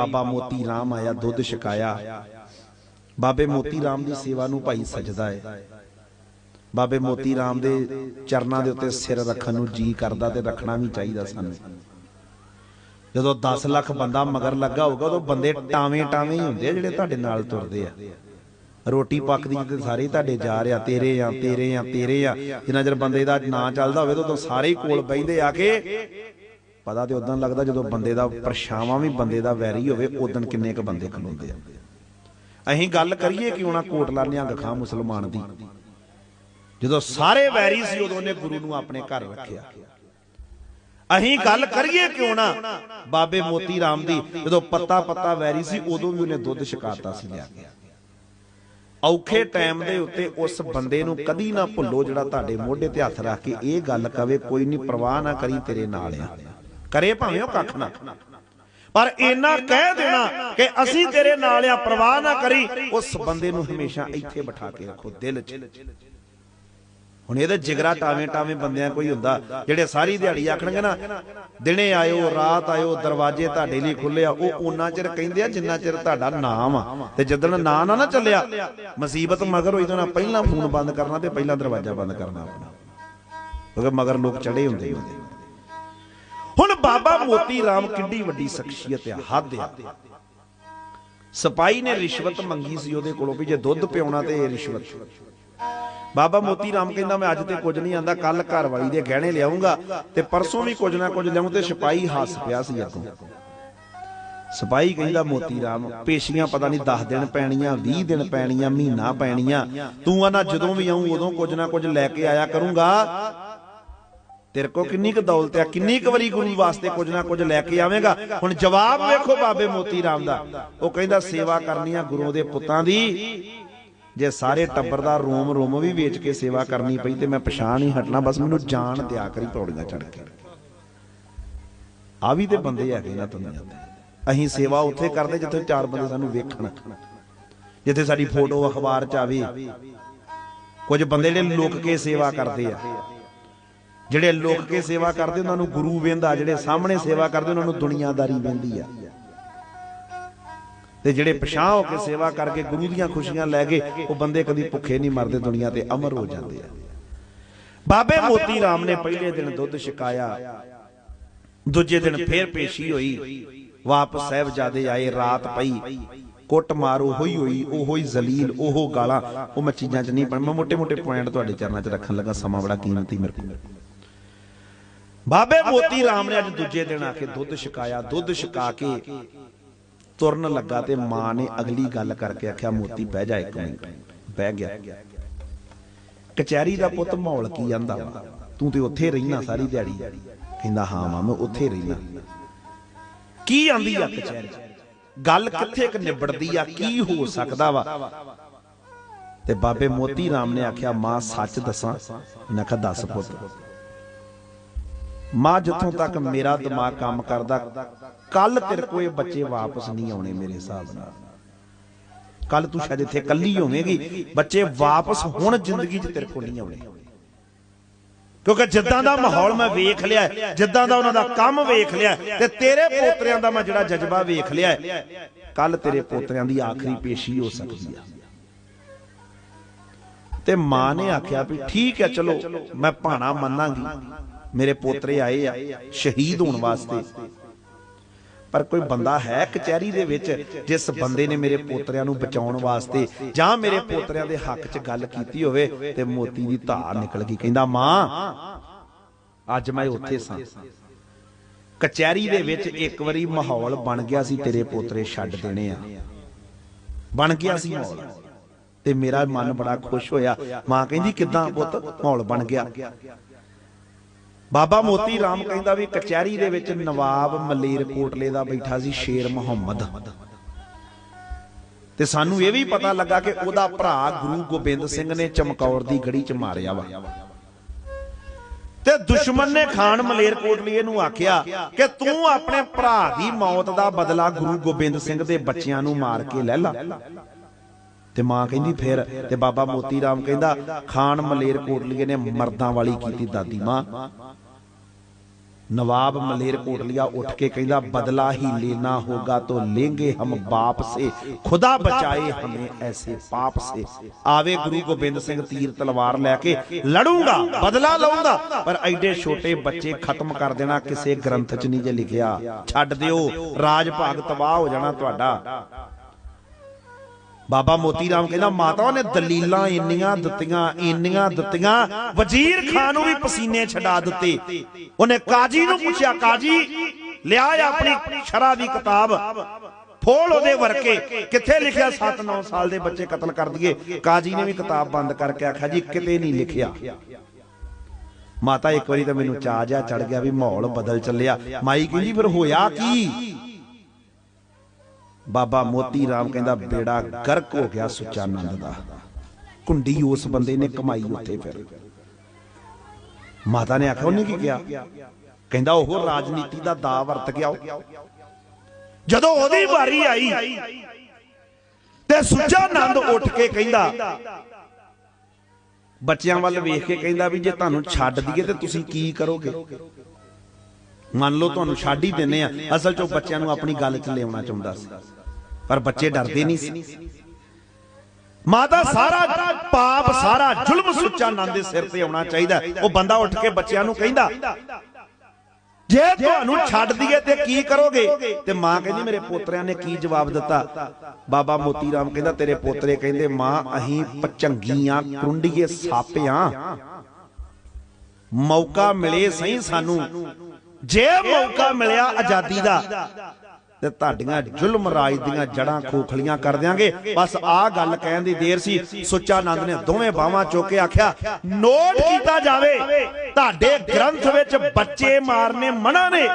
ਬਾਬਾ ਮੋਤੀ ਰਾਮ ਆਇਆ, ਦੁੱਧ ਛਕਾਇਆ। ਬਾਬੇ ਮੋਤੀ ਰਾਮ ਦੀ ਸੇਵਾ ਨੂੰ ਭਾਈ ਸਜਦਾ ਹੈ ਬਾਬੇ ਮੋਤੀ ਰਾਮ ਦੇ ਚਰਨਾਂ ਦੇ ਉੱਤੇ ਸਿਰ ਰੱਖਣ ਨੂੰ ਜੀ ਕਰਦਾ ਤੇ ਰੱਖਣਾ ਵੀ ਚਾਹੀਦਾ ਸਾਨੂੰ। ਜਦੋਂ 10 ਲੱਖ ਬੰਦਾ ਮਗਰ ਲੱਗਾ ਹੋਊਗਾ, ਉਦੋਂ ਬੰਦੇ ਟਾਵੇਂ ਟਾਵੇਂ ਹੀ ਹੁੰਦੇ ਆ ਜਿਹੜੇ ਤੁਹਾਡੇ ਨਾਲ ਤੁਰਦੇ ਆ। ਰੋਟੀ ਪੱਕਦੀ ਤੇ ਸਾਰੇ ਤੁਹਾਡੇ ਜਾ ਰਿਆ ਤੇਰੇ ਆ ਤੇਰੇ ਆ ਤੇਰੇ ਆ। ਜਿੰਨਾ ਚਿਰ ਬੰਦੇ ਦਾ ਨਾਂ ਚੱਲਦਾ ਹੋਵੇ ਤਾਂ ਉਦੋਂ ਸਾਰੇ ਕੋਲ ਬੈਠਦੇ ਆ ਕੇ ਪਤਾ ਤੇ ਉਦੋਂ ਲੱਗਦਾ ਜਦੋਂ ਬੰਦੇ ਦਾ ਪਰਛਾਵਾਂ ਵੀ ਬੰਦੇ ਦਾ ਵੈਰੀ ਹੋਵੇ ਉਦੋਂ ਕਿੰਨੇ ਕ ਬੰਦੇ ਖਲੋਂਦੇ ਆ। ਅਸੀਂ ਗੱਲ ਕਰੀਏ ਕਿਉਂ ਨਾ ਕੋਟਲਾ ਨਿਹੰਗ ਖਾਂ ਮੁਸਲਮਾਨ ਦੀ। ਜਦੋਂ ਸਾਰੇ ਵੈਰੀ ਸੀ, ਉਦੋਂ ਉਹਨੇ ਗੁਰੂ ਨੂੰ ਆਪਣੇ ਘਰ ਰੱਖਿਆ। ਅਸੀਂ ਗੱਲ ਕਰੀਏ ਕਿਉਂ ਨਾ ਬਾਬੇ ਮੋਤੀ ਰਾਮ ਦੀ, ਜਦੋਂ ਪੱਤਾ ਪੱਤਾ ਵੈਰੀ ਸੀ, ਉਦੋਂ ਵੀ ਉਹਨੇ ਦੁੱਧ ਛਕਾਤਾ ਸੀ ਲਿਆ ਕੇ। ਔਖੇ ਟਾਈਮ ਦੇ ਉੱਤੇ ਉਸ ਬੰਦੇ ਨੂੰ ਕਦੀ ਨਾ ਭੁੱਲੋ ਜਿਹੜਾ ਤੁਹਾਡੇ ਮੋਢੇ ਤੇ ਹੱਥ ਰੱਖ ਕੇ ਇਹ ਗੱਲ ਕਵੇ, ਕੋਈ ਨਹੀਂ ਪਰਵਾਹ ਨਾ ਕਰੀ ਤੇਰੇ ਨਾਲ ਆ। ਕਰੇ ਭਾਵੇਂ ਉਹ ਕੱਖ ਨਾ। ਪਰ ਇੰਨਾ ਕਹਿ ਦੇਣਾ ਕਿ ਅਸੀਂ ਤੇਰੇ ਨਾਲ ਆ, ਪ੍ਰਵਾਹ ਨਾ ਕਰੀ, ਉਸ ਬੰਦੇ ਨੂੰ ਹਮੇਸ਼ਾ ਇੱਥੇ ਬਿਠਾ ਕੇ ਰੱਖੋ, ਦਿਲ 'ਚ। ਹੁਣ ਇਹਦੇ ਜਿਗਰਾ ਟਾਵੇਂ ਟਾਵੇਂ ਬੰਦਿਆਂ ਕੋਈ ਹੁੰਦਾ, ਜਿਹੜੇ ਸਾਰੀ ਦਿਹਾੜੀ ਆਖਣਗੇ ਨਾ, ਦਿਨੇ ਆਇਓ, ਰਾਤ ਆਇਓ, ਦਰਵਾਜ਼ੇ ਤੁਹਾਡੇ ਲਈ ਖੁੱਲੇ ਆ, ਉਹ ਉਹਨਾਂ ਚਿਰ ਕਹਿੰਦੇ ਆ ਜਿੰਨਾ ਚਿਰ ਤੁਹਾਡਾ ਨਾਮ ਆ। ਤੇ ਜਦੋਂ ਨਾਂ ਨਾ ਨਾ ਚੱਲਿਆ, ਮੁਸੀਬਤ ਮਗਰ ਹੋਈ ਤਾਂ ਨਾ ਪਹਿਲਾਂ ਫੋਨ ਬੰਦ ਕਰਨਾ ਤੇ ਪਹਿਲਾਂ ਦਰਵਾਜ਼ਾ ਬੰਦ ਕਰਨਾ ਆਪਣਾ। ਕਿਉਂਕਿ ਮਗਰ ਲੋਕ ਚੜੇ ਹੁੰਦੇ ਹੁੰਦੇ ਹੁਣ ਬਾਬਾ ਮੋਤੀ ਰਾਮ ਕਿੰਡੀ ਵੱਡੀ ਸ਼ਖਸੀਅਤ ਆ, ਹੱਦ ਆ। ਸਪਾਈ ਨੇ ਰਿਸ਼ਵਤ ਮੰਗੀ ਸੀ ਉਹਦੇ ਕੋਲੋਂ ਵੀ ਜੇ ਦੁੱਧ ਪਿਉਣਾ ਤੇ ਇਹ ਰਿਸ਼ਵਤ। ਬਾਬਾ ਮੋਤੀ ਰਾਮ ਕਹਿੰਦਾ, ਮੈਂ ਅੱਜ ਤੇ ਕੁਝ ਨਹੀਂ ਆਂਦਾ ਕੱਲ ਘਰ ਵਾਲੀ ਦੇ ਗਹਿਣੇ ਲਿਆਉਂਗਾ ਤੇ ਪਰਸੋਂ ਵੀ ਕੁਝ ਨਾ ਕੁਝ ਲਿਆਉਂ ਤੇ ਸਿਪਾਈ ਹੱਸ ਪਿਆ ਸੀ ਅੱਗੋਂ। ਸਿਪਾਈ ਕਹਿੰਦਾ, ਮੋਤੀ ਰਾਮ, ਪੇਸ਼ੀਆਂ ਪਤਾ ਨਹੀਂ 10 ਦਿਨ ਪੈਣੀਆਂ 20 ਦਿਨ ਪੈਣੀਆਂ, ਮਹੀਨਾ ਪੈਣੀਆਂ, ਤੂੰ ਆਨਾ ਜਦੋਂ ਵੀ ਆਉਂ ਉਦੋਂ ਕੁਝ ਨਾ ਕੁਝ ਲੈ ਕੇ ਆਇਆ ਕਰੂੰਗਾ ਤੇਰੇ ਕੋ ਕਿੰਨੀ ਕੁ ਦੌਲਤ ਆ ਕਿੰਨੀ ਕੁ ਵਾਰੀ ਗੁਰੂ ਵਾਸਤੇ ਕੁਝ ਨਾ ਕੁਝ ਲੈ ਕੇ ਆਵੇਂਗਾ। ਹੁਣ ਜਵਾਬ ਵੇਖੋ ਬਾਬੇ ਮੋਤੀ ਰਾਮ ਦਾ। ਉਹ ਕਹਿੰਦਾ ਸੇਵਾ ਕਰਨੀ ਆ ਗੁਰੂ ਦੇ ਪੁੱਤਾਂ ਦੀ। ਜੇ ਸਾਰੇ ਟੱਬਰ ਦਾ ਰੋਮ ਰੋਮ ਵੀ ਵੇਚ ਕੇ ਸੇਵਾ ਕਰਨੀ ਪਈ ਤੇ ਮੈਂ ਪਛਾਣ ਹੀ ਹਟਣਾ ਬਸ ਮੈਨੂੰ ਜਾਣ ਦਿਆ ਕਰੀ ਪੌੜੀਆਂ ਚੜ ਕੇ। ਆ ਵੀ ਤੇ ਬੰਦੇ ਹੈਗੇ ਨਾ ਦੁਨੀਆ ਤੇ। ਅਸੀਂ ਸੇਵਾ ਉੱਥੇ ਕਰਦੇ ਜਿੱਥੇ ਚਾਰ ਬੰਦੇ ਸਾਨੂੰ ਵੇਖਣ। ਜਿੱਥੇ ਸਾਡੀ ਫੋਟੋ ਅਖਬਾਰ 'ਚ ਆਵੇ। ਕੁਝ ਬੰਦੇ ਜਿਹੜੇ ਲੁੱਕ ਕੇ ਸੇਵਾ ਕਰਦੇ ਆ। ਜਿਹੜੇ ਲੋਕ ਕੇ ਸੇਵਾ ਕਰਦੇ ਉਹਨਾਂ ਨੂੰ ਗੁਰੂ ਵੇਂਦਾ ਜਿਹੜੇ ਸਾਹਮਣੇ ਸੇਵਾ ਕਰਦੇ ਉਹਨਾਂ ਨੂੰ ਦੁਨੀਆਦਾਰੀ ਵੇਂਦੀ ਆ। ਤੇ ਜਿਹੜੇ ਪਛਾਹ ਹੋ ਕੇ ਸੇਵਾ ਕਰਕੇ ਗੁਰੂ ਦੀਆਂ ਖੁਸ਼ੀਆਂ ਲੈ ਕੇ ਉਹ ਬੰਦੇ ਕਦੀ ਭੁੱਖੇ ਨਹੀਂ ਮਰਦੇ ਦੁਨੀਆ ਤੇ ਅਮਰ ਹੋ ਜਾਂਦੇ ਆ। ਬਾਬੇ ਮੋਤੀ ਰਾਮ ਨੇ ਪਹਿਲੇ ਦਿਨ ਦੁੱਧ ਛਕਾਇਆ ਦੂਜੇ ਦਿਨ ਫੇਰ ਪੇਸ਼ੀ ਹੋਈ। ਵਾਪਸ ਸਹਿਬਜ਼ਾਦੇ ਆਏ ਰਾਤ ਪਈ। ਕੁੱਟ ਮਾਰੋ ਹੋਈ ਹੋਈ ਉਹੋ ਹੀ ਜ਼ਲੀਲ ਉਹੋ ਗਾਲਾਂ। ਉਹ ਮੈਂ ਚੀਜ਼ਾਂ 'ਚ ਨਹੀਂ ਪਰ ਮੈਂ ਮੋਟੇ ਮੋਟੇ ਪੁਆਇੰਟ ਤੁਹਾਡੇ ਚਰਨਾਂ 'ਚ ਰੱਖਣ ਲੱਗਾ ਸਮਾਂ ਬੜਾ ਕੀਮਤੀ ਮੇਰੇ ਕੋਲ। ਬਾਬੇ ਮੋਤੀ ਰਾਮ ਨੇ ਅੱਜ ਦੂਜੇ ਦਿਨ ਆ ਕੇ ਦੁੱਧ ਛਕਾਇਆ ਦੁੱਧ ਛਕਾ ਕੇ ਤੁਰਨ ਲੱਗਾ ਤੇ ਮਾਂ ਨੇ ਅਗਲੀ ਗੱਲ ਕਰਕੇ ਆਖਿਆ ਮੋਤੀ ਬਹਿ ਜਾ ਇੱਕ ਮਿੰਟ ਬਹਿ ਗਿਆ। ਕਚਹਿਰੀ ਦਾ ਪੁੱਤ ਮਾਹੌਲ ਕੀ ਜਾਂਦਾ ਤੂੰ ਤੇ ਉੱਥੇ ਰਹਿਣਾ ਸਾਰੀ ਦਿਹਾੜੀ। ਕਹਿੰਦਾ ਹਾਂ ਮਾਂ ਮੈਂ ਉੱਥੇ ਰਹਿਣਾ ਕੀ ਆਂਦੀ ਆ ਕਚਹਿਰੀ? ਗੱਲ ਕਿੱਥੇ ਕ ਨਿਬੜਦੀ ਆ? ਕੀ ਹੋ ਸਕਦਾ ਵਾ? ਤੇ ਬਾਬੇ ਮੋਤੀ ਰਾਮ ਨੇ ਆਖਿਆ ਮਾਂ ਸੱਚ ਦੱਸਾਂ? ਮੈਂ ਕਿਹਾ ਦੱਸ ਪੁੱਤ। ਮਾਂ ਜਿੱਥੋਂ ਤੱਕ ਮੇਰਾ ਦਿਮਾਗ ਕੰਮ ਕਰਦਾ ਕੱਲ ਤੇਰੇ ਕੋਲ ਇਹ ਬੱਚੇ ਵਾਪਸ ਨਹੀਂ ਆਉਣੇ ਮੇਰੇ ਹਿਸਾਬ ਨਾਲ। ਕੱਲ ਤੂੰ ਸ਼ਾਇਦ ਇੱਥੇ ਕੱਲੀ ਹੋਵੇਂਗੀ, ਬੱਚੇ ਵਾਪਸ ਹੁਣ ਜ਼ਿੰਦਗੀ 'ਚ ਤੇਰੇ ਕੋਲ ਨਹੀਂ ਆਉਣੇ। ਕਿਉਂਕਿ ਜਿੱਦਾਂ ਦਾ ਮਾਹੌਲ ਮੈਂ ਵੇਖ ਲਿਆ, ਜਿੱਦਾਂ ਦਾ ਉਹਨਾਂ ਦਾ ਕੰਮ ਵੇਖ ਲਿਆ, ਤੇ ਤੇਰੇ ਪੋਤਰਿਆਂ ਦਾ ਮੈਂ ਜਿਹੜਾ ਜਜ਼ਬਾ ਵੇਖ ਲਿਆ ਕੱਲ ਤੇਰੇ ਪੋਤਰਿਆਂ ਦੀ ਆਖਰੀ ਪੇਸ਼ੀ ਹੋ ਸਕਦੀ ਆ। ਤੇ ਮਾਂ ਨੇ ਆਖਿਆ ਵੀ ਠੀਕ ਹੈ ਚਲੋ, ਮੈਂ ਭਾਣਾ ਮੰਨਾਂਗੀ। ਮੇਰੇ ਪੋਤਰੇ ਆਏ ਆ, ਸ਼ਹੀਦ ਹੋਣ ਵਾਸਤੇ। ਪਰ ਕੋਈ ਬੰਦਾ ਹੈ ਕਚਹਿਰੀ ਦੇ ਵਿੱਚ ਜਿਸ ਬੰਦੇ ਨੇ ਮੇਰੇ ਪੋਤਰਿਆਂ ਨੂੰ ਬਚਾਉਣ ਵਾਸਤੇ ਜਾਂ ਮੇਰੇ ਪੋਤਰਿਆਂ ਦੇ ਹੱਕ 'ਚ ਗੱਲ ਕੀਤੀ ਹੋਵੇ ਤੇ ਮੋਤੀ ਦੀ ਧਾਰ ਨਿਕਲ ਗਈ। ਕਹਿੰਦਾ, ਮਾਂ, ਅੱਜ ਮੈਂ ਉੱਥੇ ਸਾਂ। ਕਚਹਿਰੀ ਦੇ ਵਿੱਚ ਇੱਕ ਵਾਰੀ ਮਾਹੌਲ ਬਣ ਗਿਆ ਸੀ ਤੇਰੇ ਪੋਤਰੇ ਛੱਡ ਦੇਣੇ ਆ। ਬਣ ਗਿਆ ਸੀ ਮਾਹੌਲ। ਤੇ ਮੇਰਾ ਮਨ ਬੜਾ ਖੁਸ਼ ਹੋਇਆ। ਮਾਂ ਕਹਿੰਦੀ, ਕਿਦਾਂ ਪੁੱਤ? ਮਾਹੌਲ ਬਣ ਗਿਆ। ਬਾਬਾ ਮੋਤੀ ਰਾਮ ਕਹਿੰਦਾ ਵੀ ਕਚਹਿਰੀ ਦੇ ਵਿੱਚ ਨਵਾਬ ਮਲੇਰ ਕੋਟਲੇ ਦਾ ਬੈਠਾ ਸੀ ਸ਼ੇਰ ਮੁਹੰਮਦ। ਤੇ ਸਾਨੂੰ ਇਹ ਵੀ ਪਤਾ ਲੱਗਾ ਕਿ ਉਹਦਾ ਭਰਾ ਗੁਰੂ ਗੋਬਿੰਦ ਸਿੰਘ ਨੇ ਚਮਕੌਰ ਦੀ ਗੜੀ 'ਚ ਮਾਰਿਆ ਵਾ। ਤੇ ਦੁਸ਼ਮਣ ਨੇ ਖਾਨ ਮਲੇਰ ਕੋਟਲੀਏ ਨੂੰ ਆਖਿਆ ਕਿ ਤੂੰ ਆਪਣੇ ਭਰਾ ਦੀ ਮੌਤ ਦਾ ਬਦਲਾ ਗੁਰੂ ਗੋਬਿੰਦ ਸਿੰਘ ਦੇ ਬੱਚਿਆਂ ਨੂੰ ਮਾਰ ਕੇ ਲੈ ਲਾ। ਤੇ ਮਾਂ ਕਹਿੰਦੀ ਫਿਰ ਤੇ ਬਾਬਾ ਮੋਤੀ ਰਾਮ ਕਹਿੰਦਾ ਖਾਨ ਮਲੇਰ ਕੋਟਲੀਏ ਨੇ ਮਰਦਾਂ ਵਾਲੀ ਕੀਤੀ ਦਾਦੀ ਮਾਂ। ਨਵਾਬ ਮਲੇਰ ਕੋਟਲੀਆ ਉੱਠ ਕੇ ਕਹਿੰਦਾ ਬਦਲਾ ਹੀ ਲੈਣਾ ਹੋਗਾ ਤੋ ਲੇਂਗੇ ਹਮ ਬਾਪ ਸੇ ਖੁਦਾ ਬਚਾਏ ਹਮੇ ਐਸੇ ਪਾਪ ਸੇ। ਆਵੇ ਗੁਰੂ ਗੋਬਿੰਦ ਸਿੰਘ ਤੀਰ ਤਲਵਾਰ ਲੈ ਕੇ ਲੜੂਗਾ ਬਦਲਾ ਲਊਗਾ। ਪਰ ਐਡੇ ਛੋਟੇ ਬੱਚੇ ਖਤਮ ਕਰ ਦੇਣਾ ਕਿਸੇ ਗ੍ਰੰਥ 'ਚ ਨਹੀਂ ਜੇ ਲਿਖਿਆ। ਛੱਡ ਦਿਓ ਰਾਜ ਭਾਗ ਤਬਾਹ ਹੋ ਜਾਣਾ ਤੁਹਾਡਾ। ਬਾਬਾ ਮੋਤੀ ਰਾਮ ਕਹਿੰਦਾ, ਮਾਤਾ, ਉਹਨੇ ਦਲੀਲਾਂ ਇੰਨੀਆਂ ਦਿੱਤੀਆਂ ਇੰਨੀਆਂ ਦਿੱਤੀਆਂ, ਵਜ਼ੀਰ ਖਾਨ ਨੂੰ ਵੀ ਪਸੀਨੇ ਛਡਾ ਦਿੱਤੇ। ਉਹਨੇ ਕਾਜੀ ਨੂੰ ਪੁੱਛਿਆ, ਕਾਜੀ, ਲਿਆ ਆਪਣੀ ਸ਼ਰਾ ਦੀ ਕਿਤਾਬ, ਫੋਲ ਉਹਦੇ ਵਰਕੇ, ਕਿੱਥੇ ਲਿਖਿਆ? 7-9 ਸਾਲ ਦੇ ਬੱਚੇ ਕਤਲ ਕਰ ਦਈਏ। ਕਾਜੀ ਨੇ ਵੀ ਕਿਤਾਬ ਬੰਦ ਕਰਕੇ ਆਖਿਆ, ਜੀ, ਕਿਤੇ ਨਹੀਂ ਲਿਖਿਆ। ਮਾਤਾ, ਇੱਕ ਵਾਰੀ ਤਾਂ ਮੈਨੂੰ ਚਾਹ ਜਾ ਚੜ ਗਿਆ ਵੀ ਮਾਹੌਲ ਬਦਲ ਚੱਲਿਆ। ਮਾਈ ਕਹਿੰਦੀ, ਫਿਰ ਹੋਇਆ ਕੀ? ਬਾਬਾ ਮੋਤੀ ਰਾਮ ਕਹਿੰਦਾ, ਬੇੜਾ ਗਰਕ ਹੋ ਗਿਆ ਸੁੱਚਾ ਨੰਦ ਦਾ। ਕੁੰਡੀ ਉਸ ਬੰਦੇ ਨੇ ਕਮਾਈ ਉੱਥੇ ਫਿਰ। ਮਾਤਾ ਨੇ ਆਖਿਆ, ਉਹਨੇ ਕੀ ਕਿਹਾ? ਕਹਿੰਦਾ ਉਹ ਰਾਜਨੀਤੀ ਦਾ ਦਾ ਵਰਤ ਗਿਆ ਜਦੋਂ ਉਹਦੀ ਵਾਰੀ ਆਈ ਤੇ ਸੁੱਚਾ ਨੰਦ ਉੱਠ ਕੇ ਕਹਿੰਦਾ, ਬੱਚਿਆਂ ਵੱਲ ਵੇਖ ਕੇ ਕਹਿੰਦਾ ਵੀ ਜੇ ਤੁਹਾਨੂੰ ਛੱਡ ਦਈਏ ਤੇ ਤੁਸੀਂ ਕੀ ਕਰੋਗੇ? ਮੰਨ ਲਓ ਤੁਹਾਨੂੰ ਛੱਡ ਹੀ ਦਿੰਨੇ ਆ। ਅਸਲ 'ਚ ਉਹ ਬੱਚਿਆਂ ਨੂੰ ਆਪਣੀ ਗੱਲ 'ਚ ਲਿਆਉਣਾ ਚਾਹੁੰਦਾ ਸੀ। ਪਰ ਬੱਚੇ ਡਰਦੇ ਨਹੀਂ ਸੀ। ਮਾਤਾ, ਸਾਰਾ ਪਾਪ, ਸਾਰਾ ਜ਼ੁਲਮ ਸੁੱਚਾ ਨੰਦ ਦੇ ਸਿਰ ਤੇ ਆਉਣਾ ਚਾਹੀਦਾ। ਉਹ ਬੰਦਾ ਉੱਠ ਕੇ ਬੱਚਿਆਂ ਨੂੰ ਕਹਿੰਦਾ, ਜੇ ਤੁਹਾਨੂੰ ਛੱਡ ਦਈਏ ਤੇ ਕੀ ਕਰੋਗੇ? ਤੇ ਮਾਂ ਕਹਿੰਦੀ, ਮੇਰੇ ਪੋਤਰਿਆਂ ਨੇ ਕੀ ਜਵਾਬ ਦਿੱਤਾ? ਬਾਬਾ ਮੋਤੀ ਰਾਮ ਕਹਿੰਦਾ, ਤੇਰੇ ਪੋਤਰੇ ਕਹਿੰਦੇ, ਮਾਂ ਅਹੀਂ ਪਚੰਗੀਆਂ, ਕੁੰਡੀਏ, ਸਾਪਿਆਂ। ਮੌਕਾ ਮਿਲੇ ਸਹੀ ਸਾਨੂੰ। ਜੇ ਮੌਕਾ ਮਿਲਿਆ ਆਜ਼ਾਦੀ ਦਾ, ਤੇ ਤੁਹਾਡੀਆਂ ਜ਼ੁਲਮ ਰਾਜ ਦੀਆਂ ਜੜਾਂ ਖੋਖਲੀਆਂ ਕਰ ਦਿਆਂਗੇ। ਬਸ ਆਹ ਗੱਲ ਕਹਿਣ ਦੀ ਦੇਰ ਸੀ। ਸੁੱਚਾ ਆਨੰਦ ਨੇ ਦੋਵੇਂ ਬਾਹਾਂ ਚੁੱਕ ਕੇ ਆਖਿਆ, ਨੋਟ ਕੀਤਾ ਜਾਵੇ, ਤੁਹਾਡੇ ਗ੍ਰੰਥ ਵਿੱਚ ਬੱਚੇ ਮਾਰਨੇ ਮਨਾ ਨੇ।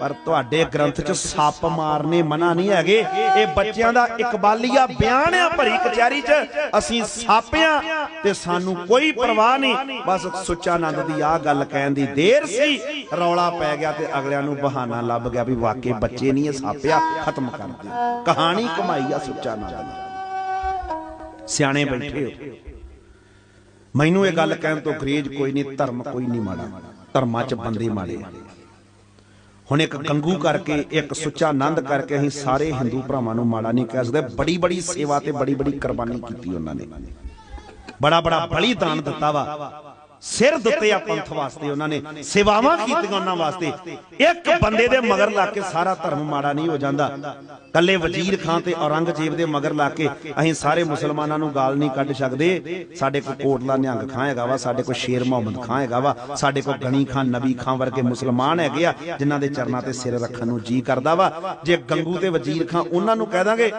ਪਰ ਤੁਹਾਡੇ ਗ੍ਰੰਥ 'ਚ ਸੱਪ ਮਾਰਨੇ ਮਨਾ ਨਹੀਂ ਹੈਗੇ। ਇਹ ਬੱਚਿਆਂ ਦਾ ਇਕਬਾਲੀਆ ਬਿਆਨ ਆ ਭਰੀ ਕਚਹਿਰੀ 'ਚ। ਅਸੀਂ ਸਾਪਿਆਂ ਤੇ ਸਾਨੂੰ ਕੋਈ ਪਰਵਾਹ ਨਹੀਂ। ਬਸ ਸੁੱਚਾ ਆਨੰਦ ਦੀ ਆਹ ਗੱਲ ਕਹਿਣ ਦੀ ਦੇਰ ਸੀ। ਰੌਲਾ ਪੈ ਗਿਆ ਤੇ ਅਗਲਿਆਂ ਨੂੰ ਬਹਾਨਾ ਲੱਭ ਗਿਆ ਵੀ ਵਾਕਈ ਬੱਚੇ ਨਹੀਂ ਇਹ ਸਾਪਿਆ ਖਤਮ ਕਰ ਦਿਓ। ਕਹਾਣੀ ਕਮਾਈ ਆ ਸੁੱਚਾ ਆਨੰਦ ਨੇ ਸਿਆਣੇ ਬੈਠੇ ਹੋ। ਮੈਨੂੰ ਇਹ ਗੱਲ ਕਹਿਣ ਤੋਂ ਗਰੇਜ ਕੋਈ ਨਹੀਂ, ਧਰਮ ਕੋਈ ਨਹੀਂ ਮਾੜਾ। ਧਰਮਾਂ 'ਚ ਬੰਦੇ ਮਾੜੇ ਆ। ਹੁਣ ਇੱਕ ਕੰਗੂ ਕਰਕੇ, ਇੱਕ ਸੁੱਚਾ ਆਨੰਦ ਕਰਕੇ ਅਸੀਂ ਸਾਰੇ ਹਿੰਦੂ ਭਰਾਵਾਂ ਨੂੰ ਮਾੜਾ ਨਹੀਂ ਕਹਿ ਸਕਦੇ, ਬੜੀ ਬੜੀ ਸੇਵਾ ਤੇ ਬੜੀ ਬੜੀ ਕੁਰਬਾਨੀ ਕੀਤੀ ਉਹਨਾਂ ਨੇ। ਬੜਾ ਬੜਾ ਬਲੀਦਾਨ ਦਿੱਤਾ ਵਾ। ਸਿਰ ਦਿੱਤੇ ਆ ਪੰਥ ਵਾਸਤੇ ਉਹਨਾਂ ਨੇ ਸੇਵਾਵਾਂ ਕੀਤੀਆਂ ਉਹਨਾਂ ਵਾਸਤੇ। ਇੱਕ ਬੰਦੇ ਦੇ ਮਗਰ ਲਾ ਕੇ ਸਾਰਾ ਧਰਮ ਮਾੜਾ ਨਹੀਂ ਹੋ ਜਾਂਦਾ। ਕੱਲੇ ਵਜ਼ੀਰ ਖਾਨ ਤੇ ਔਰੰਗਜ਼ੇਬ ਦੇ ਮਗਰ ਲਾ ਕੇ ਅਸੀਂ ਸਾਰੇ ਮੁਸਲਮਾਨਾਂ ਨੂੰ ਗਾਲ ਨਹੀਂ ਕੱਢ ਸਕਦੇ। ਸਾਡੇ ਕੋਲ ਕੋਟਲਾ ਨਿਹੰਗ ਖਾਂ ਹੈਗਾ ਵਾ ਸਾਡੇ ਕੋਲ ਸ਼ੇਰ ਮੁਹੰਮਦ ਖਾਂ ਹੈਗਾ ਵਾ ਸਾਡੇ ਕੋਲ ਗਣੀ ਖਾਨ ਨਬੀ ਖਾਨ ਵਰਗੇ ਮੁਸਲਮਾਨ ਹੈਗੇ ਆ ਜਿਨ੍ਹਾਂ ਦੇ ਚਰਨਾਂ ਤੇ ਸਿਰ ਰੱਖਣ ਨੂੰ ਜੀ ਕਰਦਾ ਵਾ। ਜੇ ਗੰਗੂ ਤੇ ਵਜ਼ੀਰ ਖਾਨ ਉਹਨਾਂ ਨੂੰ ਕਹਿ ਦਾਂਗੇ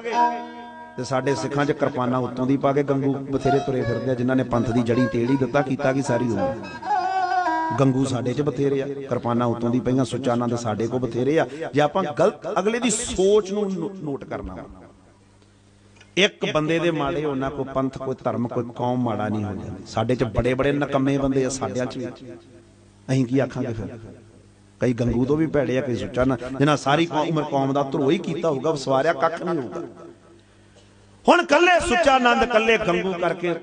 ਤੇ ਸਾਡੇ ਸਿੱਖਾਂ 'ਚ ਕਿਰਪਾਨਾਂ ਉੱਤੋਂ ਦੀ ਪਾ ਕੇ ਗੰਗੂ ਬਥੇਰੇ ਤੁਰੇ ਫਿਰਦੇ ਆ, ਜਿਨ੍ਹਾਂ ਨੇ ਪੰਥ ਦੀ ਜੜੀ ਤੇੜੀ ਦਿੱਤਾ, ਕੀਤਾ ਕੀ ਸਾਰੀ ਉਮਰ। ਗੰਗੂ ਸਾਡੇ 'ਚ ਬਥੇਰੇ ਆ, ਕਿਰਪਾਨਾਂ ਉੱਤੋਂ ਦੀ ਪਈਆਂ, ਸੁੱਚਾ ਆਨੰਦ ਸਾਡੇ ਕੋ ਬਥੇਰੇ ਆ। ਜੇ ਆਪਾਂ ਗਲਤ ਅਗਲੇ ਦੀ ਸੋਚ ਨੂੰ ਨੋਟ ਕਰਨਾ ਇੱਕ ਬੰਦੇ ਦੇ ਮਾੜੇ, ਉਹਨਾਂ ਕੋਈ ਪੰਥ, ਕੋਈ ਧਰਮ, ਕੋਈ ਕੌਮ ਮਾੜਾ ਨਹੀਂ ਹੋ ਜਾਂਦੀ ਸਾਡੇ 'ਚ ਬੜੇ ਬੜੇ ਨਕੰਮੇ ਬੰਦੇ ਆ, ਸਾਡਿਆਂ 'ਚ ਵੀ। ਅਸੀਂ ਕੀ ਆਖਾਂਗੇ ਫਿਰ? ਕਈ ਗੰਗੂ ਤੋਂ ਵੀ ਭੈੜੇ ਆ, ਕਈ ਸੁੱਚਾ ਨਾ ਜਿਨ੍ਹਾਂ ਸਾਰੀ ਕੌਮ ਕੌਮ ਦਾ ਧਰੋਹ ਹੀ ਕੀਤਾ ਹੋਊਗਾ, ਵਸਵਾਰਿਆ ਕੱਖ ਨਹੀਂ ਹੋਊਗਾ। ਹੁਣ ਕੱਲੇ ਸੁੱਚਾ ਆਨੰਦ ਕੱਲੇ ਗੰਗੂ ਕਰਕੇ।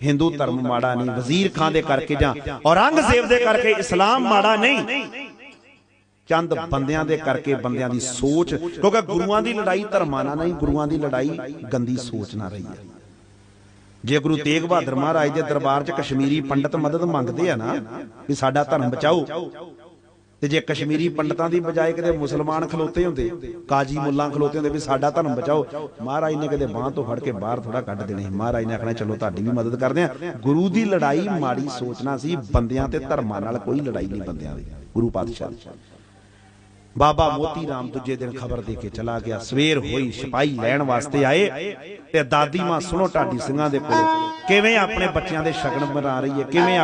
ਹਿੰਦੂ ਧਰਮ ਮਾੜਾ ਨਹੀਂ, ਵਜ਼ੀਰ ਖਾਨ ਦੇ ਕਰਕੇ ਜਾਂ ਔਰੰਗਜ਼ੇਬ ਦੇ ਕਰਕੇ ਇਸਲਾਮ ਮਾੜਾ ਨਹੀਂ। ਚੰਦ ਬੰਦਿਆਂ ਦੇ ਕਰਕੇ ਬੰਦਿਆਂ ਦੀ ਸੋਚ, ਕਿਉਂਕਿ ਗੁਰੂਆਂ ਦੀ ਲੜਾਈ ਧਰਮਾਂ ਨਾਲ ਨਹੀਂ, ਗੁਰੂਆਂ ਦੀ ਲੜਾਈ ਗੰਦੀ ਸੋਚ ਨਾਲ ਰਹੀ ਹੈ। ਜੇ ਗੁਰੂ ਤੇਗ ਬਹਾਦਰ ਮਹਾਰਾਜ ਦੇ ਦਰਬਾਰ 'ਚ ਕਸ਼ਮੀਰੀ ਪੰਡਤ ਮਦਦ ਮੰਗਦੇ ਆ ਨਾ, ਵੀ ਸਾਡਾ ਧਰਮ ਬਚਾਓ ਤੇ ਜੇ ਕਸ਼ਮੀਰੀ ਪੰਡਤਾਂ ਦੀ ਬਜਾਏ ਕਿਤੇ ਮੁਸਲਮਾਨ ਖਲੋਤੇ ਹੁੰਦੇ, ਕਾਜੀ ਮੁੱਲਾ ਖਲੋਤੇ ਹੁੰਦੇ ਵੀ ਸਾਡਾ ਧਰਮ ਬਚਾਓ, ਮਹਾਰਾਜ ਨੇ ਕਿਤੇ ਬਾਹ ਤੋਂ ਫੜ ਕੇ ਬਾਹਰ ਥੋੜਾ ਕੱਢ ਦੇਣੇ। ਮਹਾਰਾਜ ਨੇ ਆਖਣਾ, ਚਲੋ ਤੁਹਾਡੀ ਵੀ ਮਦਦ ਕਰਦੇ ਆ ਗੁਰੂ ਦੀ ਲੜਾਈ ਮਾੜੀ ਸੋਚਣਾ ਸੀ, ਬੰਦਿਆਂ ਤੇ ਧਰਮਾਂ ਨਾਲ ਕੋਈ ਲੜਾਈ ਨਹੀਂ ਬੰਦਿਆਂ ਦੀ। ਗੁਰੂ ਪਾਤਸ਼ਾਹ। ਦੀ ਬਾਬਾ ਮੋਤੀ ਰਾਮ ਦੂਜੇ ਦਿਨ ਖਬਰ ਦੇ ਕੇ ਚਲਾ ਗਿਆ। ਸਵੇਰ ਹੋਈ ਸਿਪਾਹੀ ਲੈਣ ਵਾਸਤੇ ਆਏ ਤੇ ਦਾਦੀ ਮਾਂ, ਸੁਣੋ, ਢਾਡੀ ਸਿੰਘਾਂ ਦੇ ਕੋਲ ਕਿਵੇਂ ਆਪਣੇ ਬੱਚਿਆਂ ਦੇ ਸ਼ਗਨ ਬਣਾ ਰਹੀ ਹੈ? ਕਿਵੇਂ